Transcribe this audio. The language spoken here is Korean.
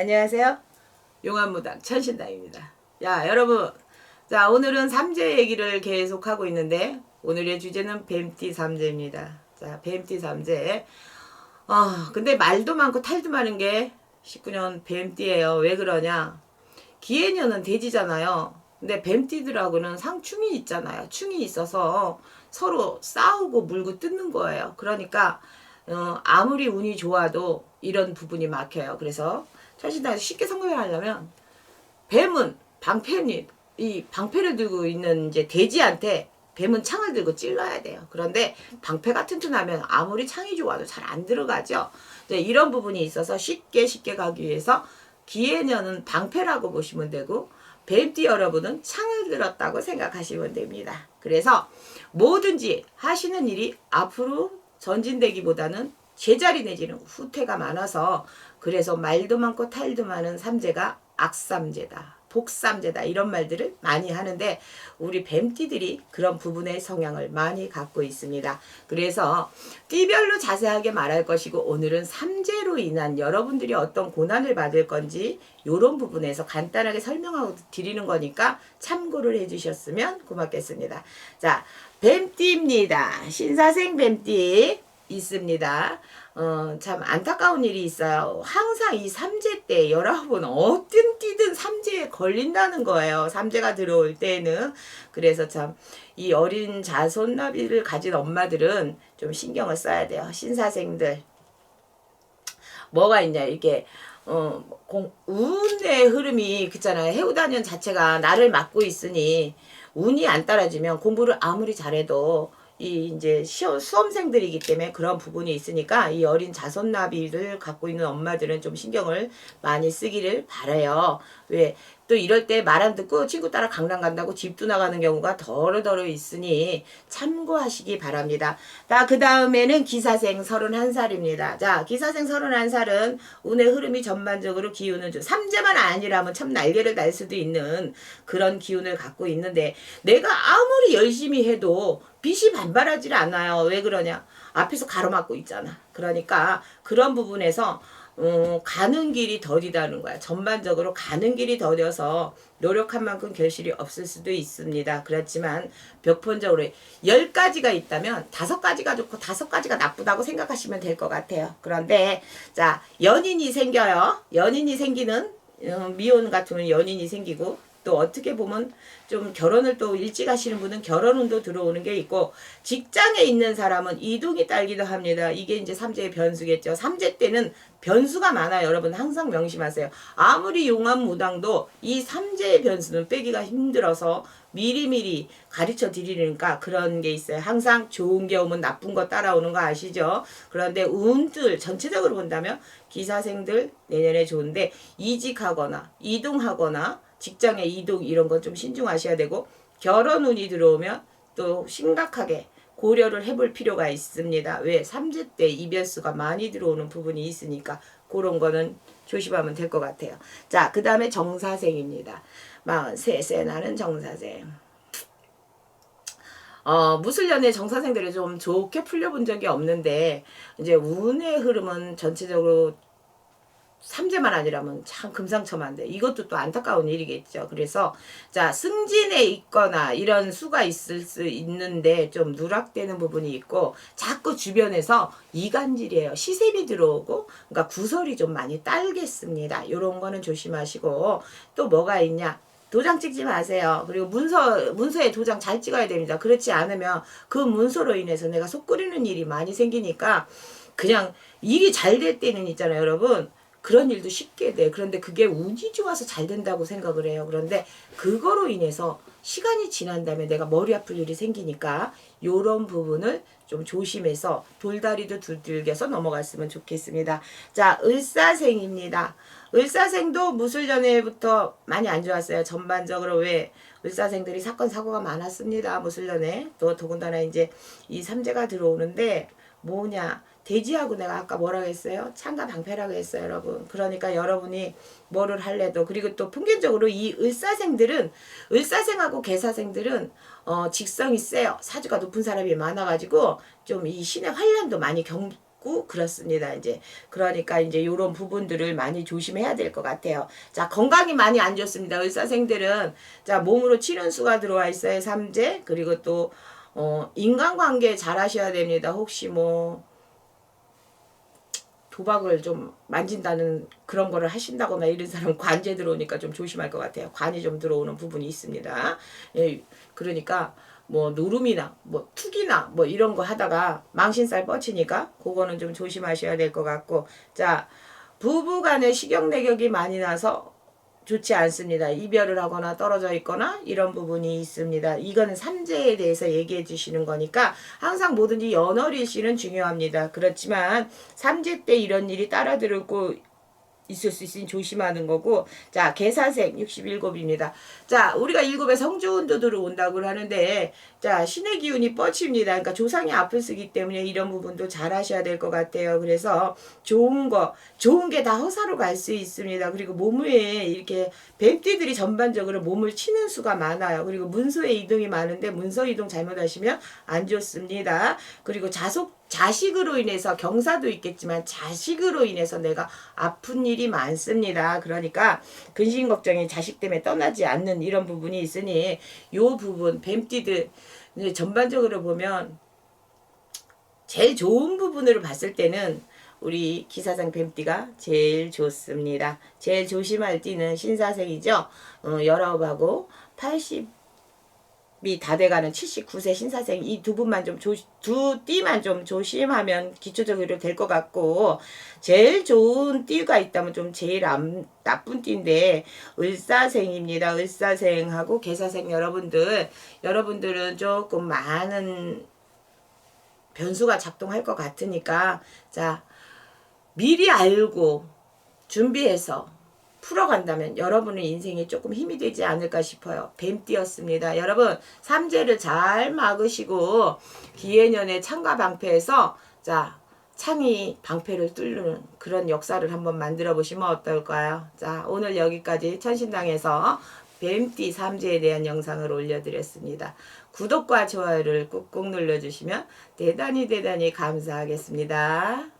안녕하세요. 용암무당 천신당입니다. 야, 여러분. 자, 오늘은 삼재 얘기를 계속하고 있는데, 오늘의 주제는 뱀띠 삼재입니다. 자, 뱀띠 삼재. 아, 근데 말도 많고 탈도 많은 게 19년 뱀띠예요. 왜 그러냐? 기해년은 돼지잖아요. 근데 뱀띠들하고는 상충이 있잖아요. 충이 있어서 서로 싸우고 물고 뜯는 거예요. 그러니까 어, 아무리 운이 좋아도 이런 부분이 막혀요. 그래서 천신당에서 쉽게 성공하려면 뱀은 방패니 이 방패를 들고 있는 이제 돼지한테 뱀은 창을 들고 찔러야 돼요. 그런데 방패가 튼튼하면 아무리 창이 좋아도 잘 안 들어가죠. 이제 이런 부분이 있어서 쉽게 쉽게 가기 위해서 기해년은 방패라고 보시면 되고 뱀띠 여러분은 창을 들었다고 생각하시면 됩니다. 그래서 뭐든지 하시는 일이 앞으로 전진되기보다는 제자리 내지는 후퇴가 많아서 그래서 말도 많고 탈도 많은 삼재가 악삼재다. 복삼재다 이런 말들을 많이 하는데 우리 뱀띠들이 그런 부분의 성향을 많이 갖고 있습니다. 그래서 띠별로 자세하게 말할 것이고 오늘은 삼재로 인한 여러분들이 어떤 고난을 받을 건지 이런 부분에서 간단하게 설명하고 드리는 거니까 참고를 해주셨으면 고맙겠습니다. 자, 뱀띠입니다. 신사생 뱀띠 있습니다. 어, 참 안타까운 일이 있어요. 항상 이 삼재 때 여러분 어떤 띠든 삼재에 걸린다는 거예요. 삼재가 들어올 때는 그래서 참 이 어린 자손나비를 가진 엄마들은 좀 신경을 써야 돼요. 신사생들 뭐가 있냐 이게 어, 공, 운의 흐름이 그잖아요. 해우다년 자체가 나를 막고 있으니 운이 안 따라지면 공부를 아무리 잘해도 이 이제 시험 수험생들이기 때문에 그런 부분이 있으니까 이 어린 자손 나비를 갖고 있는 엄마들은 좀 신경을 많이 쓰기를 바래요. 왜 또 이럴 때 말 안 듣고 친구 따라 강남 간다고 집도 나가는 경우가 더러더러 있으니 참고하시기 바랍니다. 자, 그 다음에는 기사생 31살입니다. 자, 기사생 31살은 운의 흐름이 전반적으로 기운은 좀 삼재만 아니라면 참 날개를 달 수도 있는 그런 기운을 갖고 있는데 내가 아무리 열심히 해도 빛이 반발하지 않아요. 왜 그러냐? 앞에서 가로막고 있잖아. 그러니까 그런 부분에서 어, 가는 길이 더디다는 거야. 전반적으로 가는 길이 더뎌서 노력한 만큼 결실이 없을 수도 있습니다. 그렇지만 벽본적으로 열 가지가 있다면 다섯 가지가 좋고 다섯 가지가 나쁘다고 생각하시면 될 것 같아요. 그런데 자 연인이 생겨요. 연인이 생기는 어, 미혼 같은 연인이 생기고 또 어떻게 보면 좀 결혼을 또 일찍 하시는 분은 결혼운도 들어오는 게 있고 직장에 있는 사람은 이동이 딸기도 합니다. 이게 이제 삼재의 변수겠죠. 삼재 때는 변수가 많아요. 여러분 항상 명심하세요. 아무리 용암 무당도 이 삼재의 변수는 빼기가 힘들어서 미리미리 가르쳐 드리니까 그런 게 있어요. 항상 좋은 게 오면 나쁜 거 따라오는 거 아시죠? 그런데 운들 전체적으로 본다면 기사생들 내년에 좋은데 이직하거나 이동하거나 직장의 이동 이런 건 좀 신중하셔야 되고 결혼 운이 들어오면 또 심각하게 고려를 해볼 필요가 있습니다. 왜? 삼재 때 이별수가 많이 들어오는 부분이 있으니까 그런 거는 조심하면 될 것 같아요. 자, 그 다음에 정사생입니다. 43세 나는 정사생. 어, 무술년의 정사생들을 좀 좋게 풀려본 적이 없는데, 이제 운의 흐름은 전체적으로 삼재만 아니라면 참 금상첨화인데 이것도 또 안타까운 일이겠죠. 그래서 자 승진에 있거나 이런 수가 있을 수 있는데 좀 누락되는 부분이 있고 자꾸 주변에서 이간질이에요. 시샘이 들어오고 그러니까 구설이 좀 많이 딸겠습니다. 이런 거는 조심하시고 또 뭐가 있냐? 도장 찍지 마세요. 그리고 문서 문서에 도장 잘 찍어야 됩니다. 그렇지 않으면 그 문서로 인해서 내가 속 끓이는 일이 많이 생기니까 그냥 일이 잘 될 때는 있잖아요, 여러분. 그런 일도 쉽게 돼. 그런데 그게 운이 좋아서 잘 된다고 생각을 해요. 그런데 그거로 인해서 시간이 지난 다음에 내가 머리 아플 일이 생기니까 요런 부분을 좀 조심해서 돌다리도 두들겨서 넘어갔으면 좋겠습니다. 자, 을사생입니다. 을사생도 무술 전에부터 많이 안 좋았어요. 전반적으로 왜 을사생들이 사건 사고가 많았습니다. 무술 전에 또 더군다나 이제 이 삼재가 들어오는데 뭐냐 돼지하고 내가 아까 뭐라고 했어요? 창과 방패라고 했어요, 여러분. 그러니까 여러분이 뭐를 할래도 그리고 또 평균적으로 이 을사생들은 을사생하고 개사생들은 어 직성이 세요. 사주가 높은 사람이 많아가지고 좀 이 신의 환란도 많이 경 그렇습니다. 이제 그러니까 이제 이런 부분들을 많이 조심해야 될 것 같아요. 자 건강이 많이 안 좋습니다. 의사생들은 자 몸으로 치는 수가 들어와 있어요. 삼재 그리고 또 어, 인간관계 잘 하셔야 됩니다. 혹시 뭐 도박을 좀 만진다는 그런 거를 하신다거나 이런 사람 관제 들어오니까 좀 조심할 것 같아요. 관이 좀 들어오는 부분이 있습니다. 예, 그러니까 뭐 노름이나 뭐 투기나 뭐 이런 거 하다가 망신살 뻗치니까 그거는 좀 조심하셔야 될 것 같고 자 부부 간의 식욕 내격이 많이 나서 좋지 않습니다. 이별을 하거나 떨어져 있거나 이런 부분이 있습니다. 이거는 삼재에 대해서 얘기해 주시는 거니까 항상 뭐든지 연월일시는 중요합니다. 그렇지만 삼재 때 이런 일이 따라 들고 있을 수 있으니 조심하는 거고 자 개사생 67입니다. 자 우리가 일곱에 성주운도 들어온다고 하는데 자 신의 기운이 뻗칩니다. 그러니까 조상이 앞을 쓰기 때문에 이런 부분도 잘 하셔야 될 것 같아요. 그래서 좋은 거 좋은 게 다 허사로 갈 수 있습니다. 그리고 몸에 이렇게 뱀띠들이 전반적으로 몸을 치는 수가 많아요. 그리고 문서의 이동이 많은데 문서 이동 잘못하시면 안 좋습니다. 그리고 자속 자식으로 인해서 경사도 있겠지만 자식으로 인해서 내가 아픈 일이 많습니다. 그러니까 근심 걱정이 자식 때문에 떠나지 않는 이런 부분이 있으니 요 부분 뱀띠들 전반적으로 보면 제일 좋은 부분으로 봤을 때는 우리 기사장 뱀띠가 제일 좋습니다. 제일 조심할 띠는 신사생이죠. 어, 19하고 80이 다 돼가는 79세 신사생 이 두 분만 좀 조, 두 띠만 좀 조심하면 기초적으로 될 것 같고 제일 좋은 띠가 있다면 좀 제일 안, 나쁜 띠인데 을사생입니다. 을사생하고 개사생 여러분들 여러분들은 조금 많은 변수가 작동할 것 같으니까 자 미리 알고 준비해서 풀어간다면 여러분의 인생에 조금 힘이 되지 않을까 싶어요. 뱀띠였습니다. 여러분 삼재를 잘 막으시고 기해년의 창과 방패에서 자 창이 방패를 뚫는 그런 역사를 한번 만들어 보시면 어떨까요? 자 오늘 여기까지 천신당에서 뱀띠 삼재에 대한 영상을 올려드렸습니다. 구독과 좋아요를 꾹꾹 눌러주시면 대단히 대단히 감사하겠습니다.